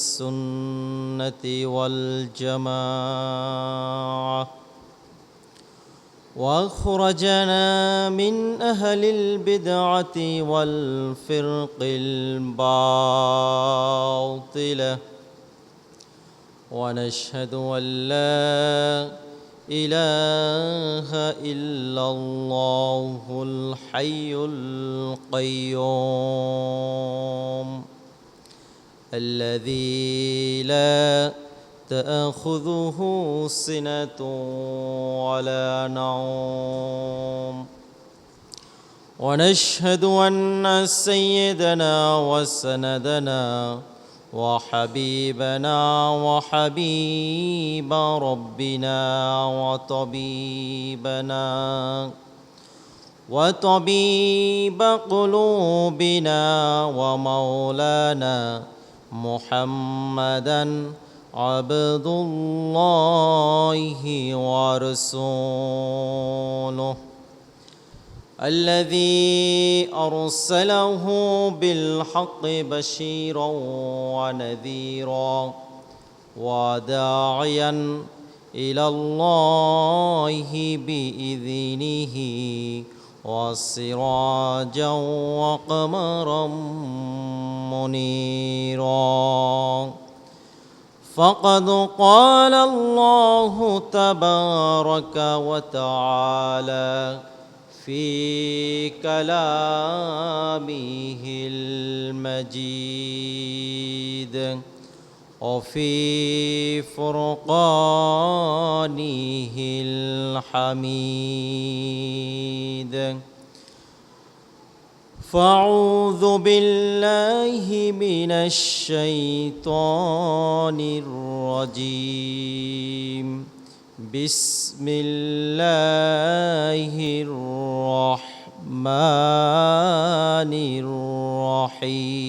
السنة والجماعة. وأخرجنا من أهل البدعة والفرق الباطلة. ونشهد أن لا إله إلا الله الحي القيوم. الذي لا تأخذه سنة ولا نوم. ونشهد أن سيدنا وسندنا وحبيبنا وحبيب ربنا وطبيبنا وطبيب قلوبنا ومولانا محمدا عبد الله ورسوله الذي أرسله بالحق بشيرا ونذيرا وداعيا إلى الله بإذنه وسراجا وقمرا منيرا. فقد قال الله تبارك وتعالى في كلامه المجيد. وفي فرقانه الحميد. فأعوذ بالله من الشيطان الرجيم. بسم الله الرحمن الرحيم.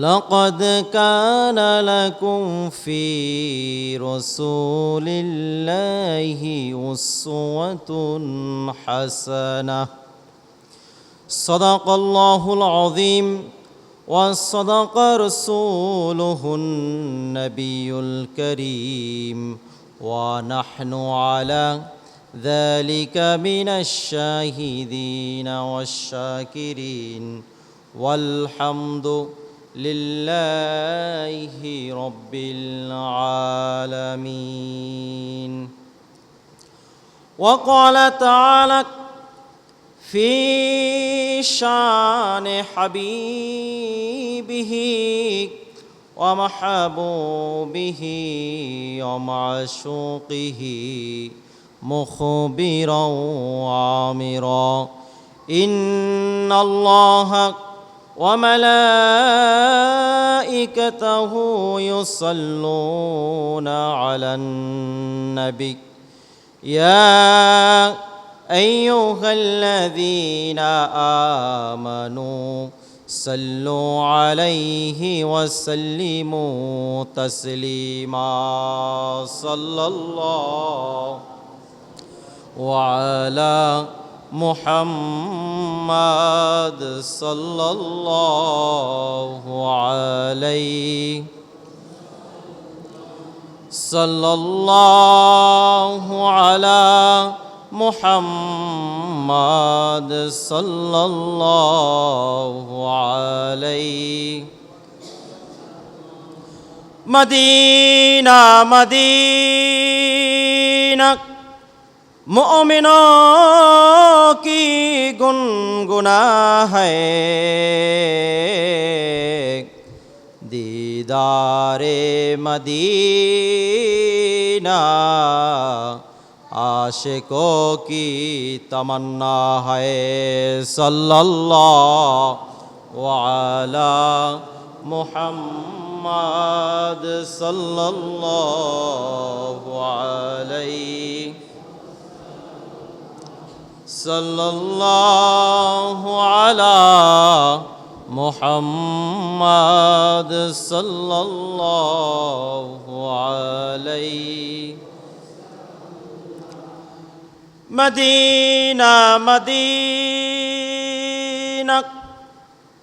لقد كان لكم في رسول الله أسوة حسنة. صدق الله العظيم وصدق رسوله النبي الكريم ونحن على ذلك من الشاهدين والشاكرين. والحمد لله رب العالمين وقال تعالى في شان حبيبه ومحبوبه ومعشوقه مخبرا وعامرا إن الله وملائكته يصلون على النبي. يا أيها الذين آمنوا صلوا عليه وسلموا تسليما. صلى الله وعلى محمد صلى الله عليه صلى الله على محمد صلى الله عليه مدينة مدينة. मोमिनों की गुनगुना है दीदारे मदीना आशिकों की तमन्ना है सल्लल्लाहु अलैहि मुहम्मद सल्लल्लाहु अलैहि صلى الله على محمد صلى الله عليه مدينة مدينة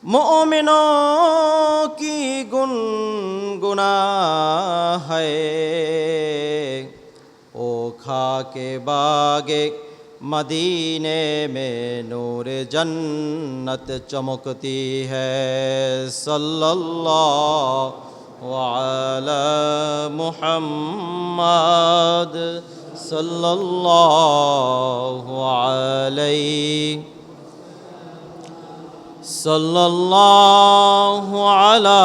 مؤمنوں کی گن گنا ہے او کھا کے باغے मदीने में नूर जन्नत चमकती है सल्लल्लाहु अलैहि मुहम्मद सल्लल्लाहु अलैहि सल्लल्लाहु अला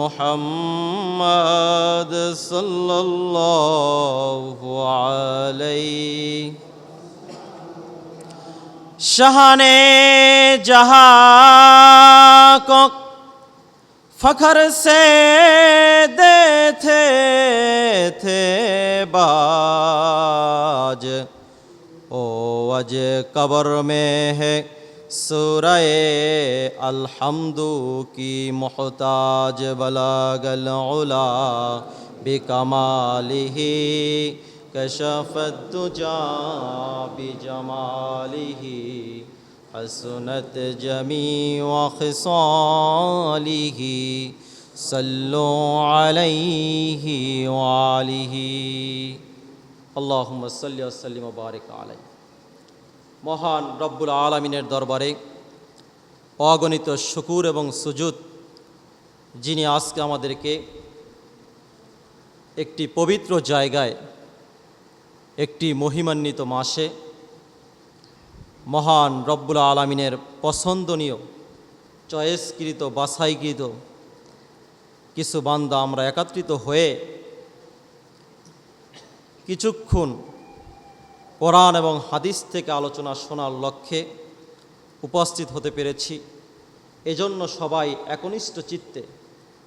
मुहम्मद सल्लल्लाहु अलैहि شہانے جہاں کو فخر سے دے تھے تھے باج۔ او اج قبر میں ہے سورہ الحمد کی محتاج، بلاغ العلا بکمالی كشف الدجى بجماله حسنت جميع خصاله صلوا عليه وآله اللهم صل وسلم وبارك عليه মহান রব্বুল আলমিনের দরবারে অগণিত শুকুর এবং সুজুত যিনি আজকে আমাদেরকে একটি পবিত্র জায়গায় একটি মহিমান্বিত মাসে মহান রব্বুল আলমিনের পছন্দনীয়, চয়েসকৃত, বাছাইকৃত কিছু বান্দা আমরা একত্রিত হয়ে কিছুক্ষণ কোরআন এবং হাদিস থেকে আলোচনা শোনার লক্ষ্যে উপস্থিত হতে পেরেছি। এজন্য সবাই একনিষ্ঠ চিত্তে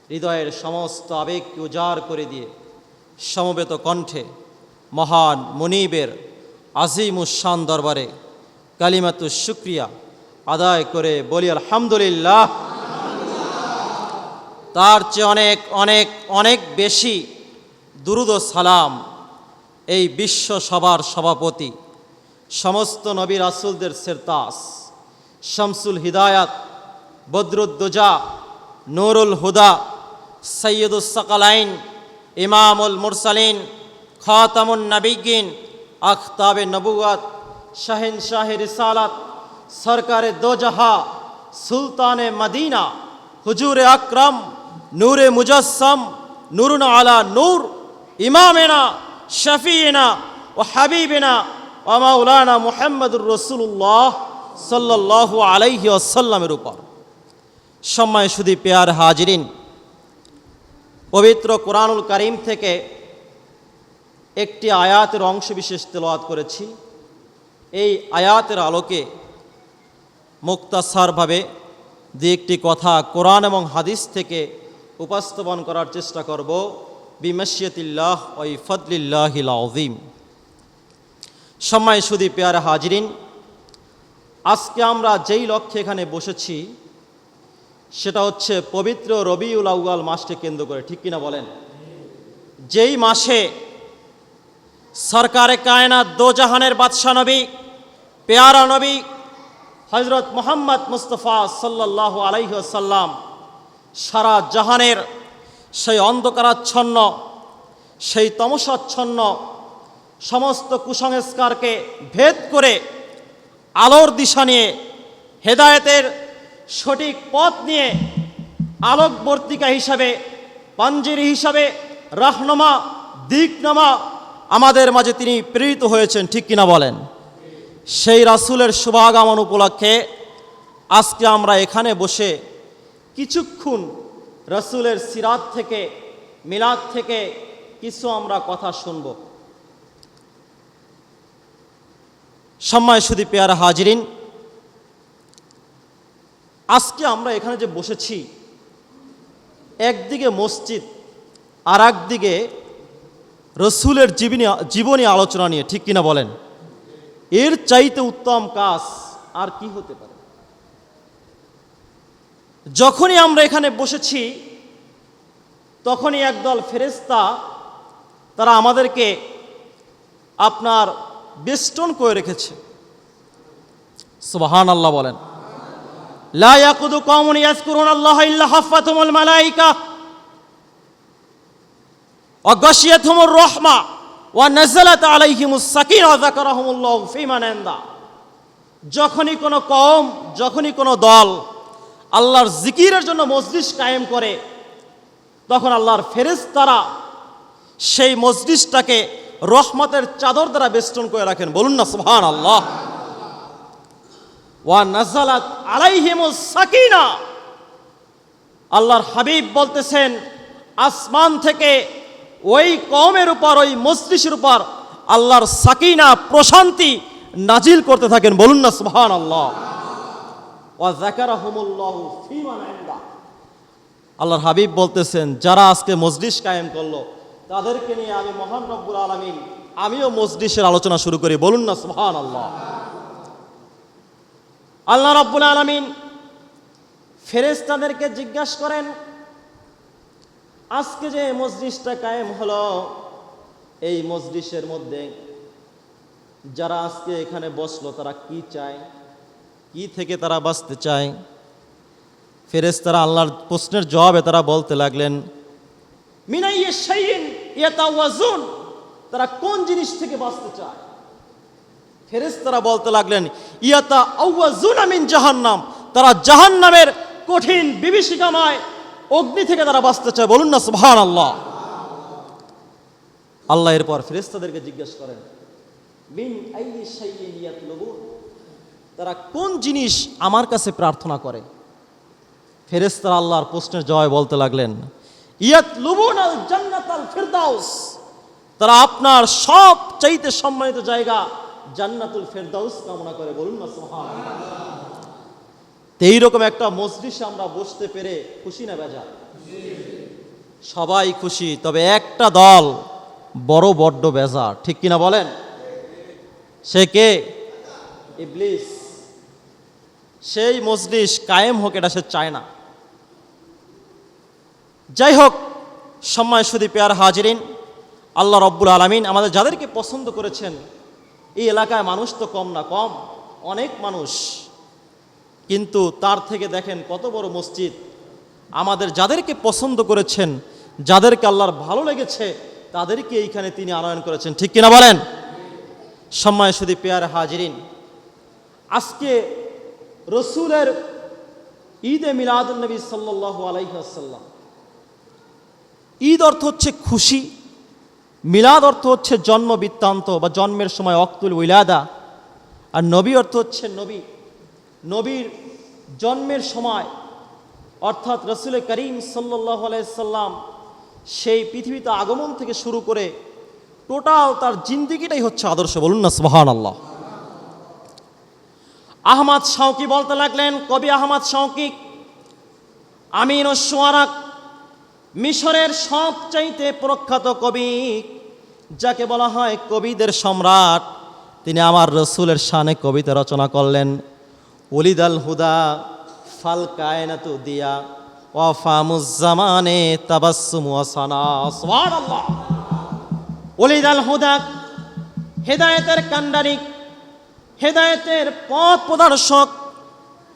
হৃদয়ের সমস্ত আবেগকে উজাড় করে দিয়ে সমবেত কণ্ঠে মহান মনিবের আজিম উসান দরবারে কালিমাতু শুক্রিয়া আদায় করে বলি আলহামদুলিল্লাহ। তার চেয়ে অনেক অনেক অনেক বেশি দুরুদ সালাম এই বিশ্ব সভার সভাপতি, সমস্ত নবী রাসুলদের সেরতাস, শামসুল হিদায়াত, বদরুদ্দোজা, নুরুল হুদা সৈয়দুস সকালাইন, ইমামুল মুরসালিন খাতামুন নবিগিন আখতাবে নবুয়াত শাহিন শাহের রিসালাত, সরকারে দোজাহা, সুলতানে মদিনা, হুজুরে আকরম, নূরে মুজস্সম, নুরুন আলা নূর, ইমামেনা শফিনা ও হাবিবিনা ও মাউলানা মুহাম্মদুর রসুল্লাহ সাল্লাল্লাহু আলাইহি আসাল্লামের উপর। সম্মায় শুধু পেয়ার হাজরিন, পবিত্র কোরআনুল করিম থেকে একটি আয়াতের অংশ বিশেষ তেলাওয়াত করেছি। এই আয়াতের আলোকে মুক্তাসারভাবে দু একটি কথা কোরআন এবং হাদিস থেকে উপস্থাপন করার চেষ্টা করব। বিমশিয়তিল্লাহ ওই ফদলিল্লাহিল সময় সুদী পেয়ারা হাজরিন, আজকে আমরা যেই লক্ষ্যে এখানে বসেছি, সেটা হচ্ছে পবিত্র রবিউল আউয়াল মাসকে কেন্দ্র করে। ঠিক কিনা বলেন? যেই মাসে সরকারে কায়নাত দো জাহানের বাদশাহ নবী, পেয়ারা নবী হজরত মোহাম্মদ মুস্তফা সাল্লাহ আলাইসাল্লাম সারা জাহানের সেই অন্ধকারাচ্ছন্ন, সেই তমসাচ্ছন্ন সমস্ত কুসংস্কারকে ভেদ করে আলোর দিশা নিয়ে, হেদায়েতের সঠিক পথ নিয়ে আলোকবর্তিকা হিসাবে, পাঞ্জেরি হিসাবে, রাহনমা, দিকনামা আমাদের মাঝে তিনি প্রেরিত হয়েছেন, ঠিক কিনা বলেন? সেই রাসুলের শুভাগমন উপলক্ষে আজকে আমরা এখানে বসে কিছুক্ষণ রসুলের সিরাত থেকে, মিলাদ থেকে কিছু আমরা কথা শুনব। সম্মায় শুধু পেয়ারা হাজিরিন, আজকে আমরা এখানে যে বসেছি, একদিকে মসজিদ আর একদিকে রসুলের জীবনী জীবনী আলোচনা নিয়ে, ঠিক কিনা বলেন? এর চাইতে উত্তম কাজ আর কি হতে পারে? যখনই আমরা এখানে বসেছি, তখনই একদল ফেরেস্তা তারা আমাদেরকে আপনার বেষ্টন করে রেখেছে। সুবাহান আল্লাহ বলেন। লা ইয়াকুদু কওমুন ইয়াযকুরুনা আল্লাহ ইল্লা হাফাতুমুল মালাইকা। ওয়া গাশিয়াতুমুর রাহমা ওয়া নাযালাত আলাইহিমুস সাকিনা যাকারাহুমুল্লাহু ফীমান ইনদা যখনই কোনো কম যখনই কোনো দল আল্লাহর জিকিরের জন্য মসজিদ কায়েম করে, তখন আল্লাহর ফেরেশতারা সেই মসজিদটাকে রহমতের চাদর দ্বারা বেষ্টন করে রাখেন। বলুন না সুবহান আল্লাহ ওয়া নাজালাত আলাইহিমুস সাকিনা। আল্লাহর হাবিব বলতেছেন, আসমান থেকে ওই কমের উপর, ওই মস্তিষ্কের উপর আল্লাহর সাকিনা, প্রশান্তি নাজিল করতে থাকেন। বলুন না সুবহান আল্লাহ আল্লাহর হাবিব বলতেছেন, যারা আজকে মজলিস কায়েম করল, তাদেরকে নিয়ে আমি মহান রব্বুল আলামিন, আমিও মজলিসের আলোচনা শুরু করি। বলুন না সুবহান আল্লাহ আল্লাহ রব্বুল আলামিন ফেরেশতাদেরকে জিজ্ঞাসা করেন আজকে যে মজলিসটা কায়েম হলো, এই মজলিসের মধ্যে যারা আজকে এখানে বসল, তারা কি চায়? কি থেকে তারা বাঁচতে চায়? ফেরেশতারা আল্লাহর প্রশ্নের জবাবে তারা বলতে লাগলেন তারা কোন জিনিস থেকে বাঁচতে চায়? ফেরেশতারা বলতে লাগলেন ইয়াতা আওয়াজুন মিন জাহান্নাম তারা জাহান্নামের কঠিন বিভীষিকাময় অগ্নি থেকে তারা বাঁচতে চায়। বলুন না সুবহান আল্লাহ আল্লাহ এরপর ফেরেশতাদেরকে জিজ্ঞেস করেন তারা, কোন জিনিস আমার কাছে প্রার্থনা করে? ফেরেশতারা আল্লাহর প্রশ্নের জয় বলতে লাগলেন ইয়াত লুবুন আল জান্নাত আল তারা, আপনার সব চাইতে সম্মানিত জায়গা জান্নাতুল ফেরদাউস কামনা করে। বলুন না সুবহান এইরকম একটা মজলিসে আমরা বসতে পেরে খুশি না বেজা সবাই খুশি, তবে একটা দল বড় বড্ড বেজা ঠিক কিনা বলেন? সে কে? ইবলিস। সেই মজলিস কায়েম হোক, এটা সে চায় না। যাই হোক সময় শুধু পেয়ার হাজিরিন, আল্লাহ রব্বুল আলমিন আমাদের যাদেরকে পছন্দ করেছেন, এই এলাকায় মানুষ তো কম না, কম অনেক মানুষ। কিন্তু তার থেকে দেখেন কত বড় মসজিদ। আমাদের যাদেরকে পছন্দ করেছেন, যাদেরকে আল্লাহর ভালো লেগেছে তাদেরকে এইখানে তিনি আনয়ন করেছেন। ঠিক কিনা বলেন? সময় শুধু পেয়ার হাজিরিন, আজকে রসুলের ঈদে মিলাদুলনবী সাল্লাহ আলাইসাল্লাম ঈদ অর্থ হচ্ছে খুশি, মিলাদ অর্থ হচ্ছে জন্ম বৃত্তান্ত বা জন্মের সময় অক্তুল উইলাদা, আর নবী অর্থ হচ্ছে নবী। নবীর জন্মের সময়, অর্থাৎ রসুল করিম সাল্লাহ আলাইসাল্লাম সেই পৃথিবীতে আগমন থেকে শুরু করে টোটাল তার জিন্দিগিটাই হচ্ছে আদর্শ। বলুন না সুবাহান আল্লাহ আহমদ শাওকি বলতে লাগলেন, কবি আহমদ শাওকি, আমিন সোয়ারাক মিশরের সবচাইতে প্রখ্যাত কবি, যাকে বলা হয় কবিদের সম্রাট, তিনি আমার রসুলের শানে কবিতা রচনা করলেন। অলিদ আল হুদা, ফাল কায়নাতু দিয়া, ওয়াফামুজ্জামানে তাবাসসুম ওয়াসানা সুবহানাল্লাহ। আল হুদা, হেদায়েতের কান্ডারি হেদায়েতের পথ প্রদর্শক,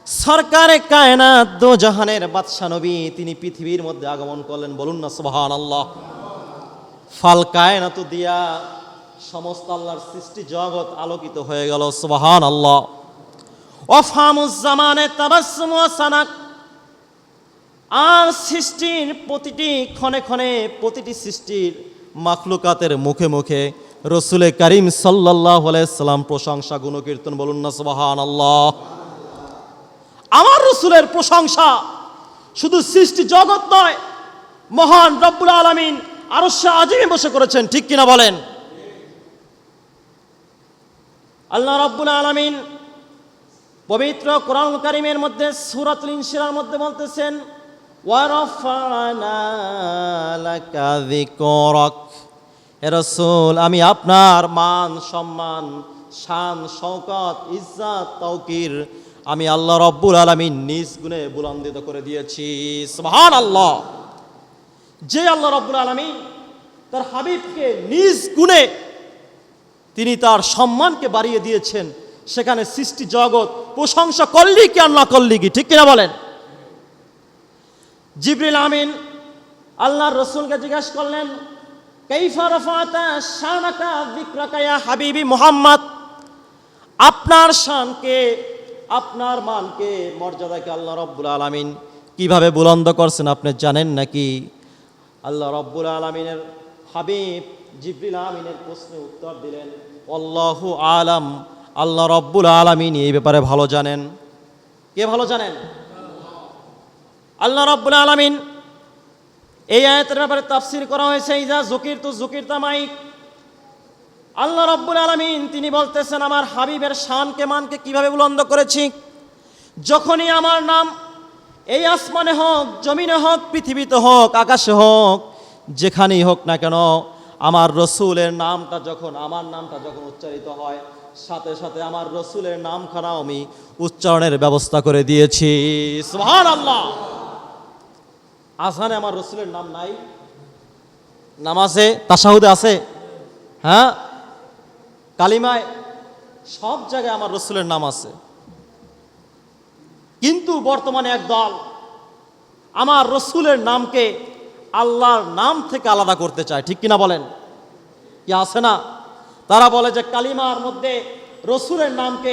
সরকারে কায়নাত দো জাহানের বাদশা নবী, তিনি পৃথিবীর মধ্যে আগমন করলেন, বলুন না সুবহান আল্লাহ ফাল কায়নাত দিয়া, সমস্ত আল্লাহর সৃষ্টি জগৎ আলোকিত হয়ে গেল সুবহান আল্লাহ ওয়াসানাক আর সৃষ্টির প্রতিটি ক্ষণে ক্ষণে প্রতিটি সৃষ্টির মাখলুকাতের মুখে মুখে রসুলে করিম সাল্লাহ সাল্লাম প্রশংসা, গুণকীর্তন বলুন না সুবাহান আল্লাহ আমার রসুলের প্রশংসা শুধু সৃষ্টি জগৎ নয়, মহান রব্বুল আলমিন আরও আজিমে বসে করেছেন, ঠিক কিনা বলেন? আল্লাহ রব্বুল আলমিন পবিত্র কোরআন কারিমের মধ্যে, সুরাতুল ইনশিরার মধ্যে বলতেছেন রসুল, আমি আপনার মান, সম্মান, শান, শওকত, ইজ্জাত তৌকির আমি আল্লাহ রব্বুল আলমিন নিজ গুণে বুলন্দিত করে দিয়েছি। সুবহান আল্লাহ যে আল্লাহ রব্বুল আলমিন তার হাবিবকে নিজ গুণে তিনি তার সম্মানকে বাড়িয়ে দিয়েছেন, সেখানে সৃষ্টি জগৎ প্রশংসা করলি কি আর না করলি কি? ঠিক কিনা বলেন? জিবরিল আমিন আল্লাহর রসুলকে জিজ্ঞেস করলেন হাবিবি মুহাম্মদ? আপনার শানকে, আপনার মানকে, মর্যাদাকে আল্লাহ রব্বুল আলামিন কীভাবে বুলন্দ করছেন আপনি জানেন নাকি? আল্লাহ রব্বুল আলমিনের হাবিব জিবরিল আমিনের প্রশ্নে উত্তর দিলেন, আল্লাহু আলাম। আল্লাহ রব্বুল আলামিন এই ব্যাপারে ভালো জানেন। কে ভালো জানেন? আল্লাহ রব্বুল আলামিন এই আয়াতের ব্যাপারে তাফসির করা হয়েছে ইজা জকির তু জকির তামাইক আল্লাহ রব্বুল আলামিন তিনি বলতেছেন, আমার হাবিবের শানকে, মানকে কীভাবে বুলন্দ করেছি? যখনই আমার নাম এই আসমানে হোক, জমিনে হোক, পৃথিবীতে হোক, আকাশে হোক, যেখানেই হোক না কেন, আমার রসুলের নামটা যখন, আমার নামটা যখন উচ্চারিত হয় সাথে সাথে আমার রসুলের নামখানাও আমি উচ্চারণের ব্যবস্থা করে দিয়েছি। সুবহান আল্লাহ আসানে আমার রসুলের নাম নাই। নামাজে তাসাহুদে আছে। হ্যাঁ? কালিমায় সব জায়গায় আমার রসুলের নাম আছে। কিন্তু বর্তমানে এক দল আমার রসুলের নামকে আল্লাহর নাম থেকে আলাদা করতে চায়। ঠিক কিনা বলেন? কি আছে না? তারা বলে যে কালিমার মধ্যে রসুরের নামকে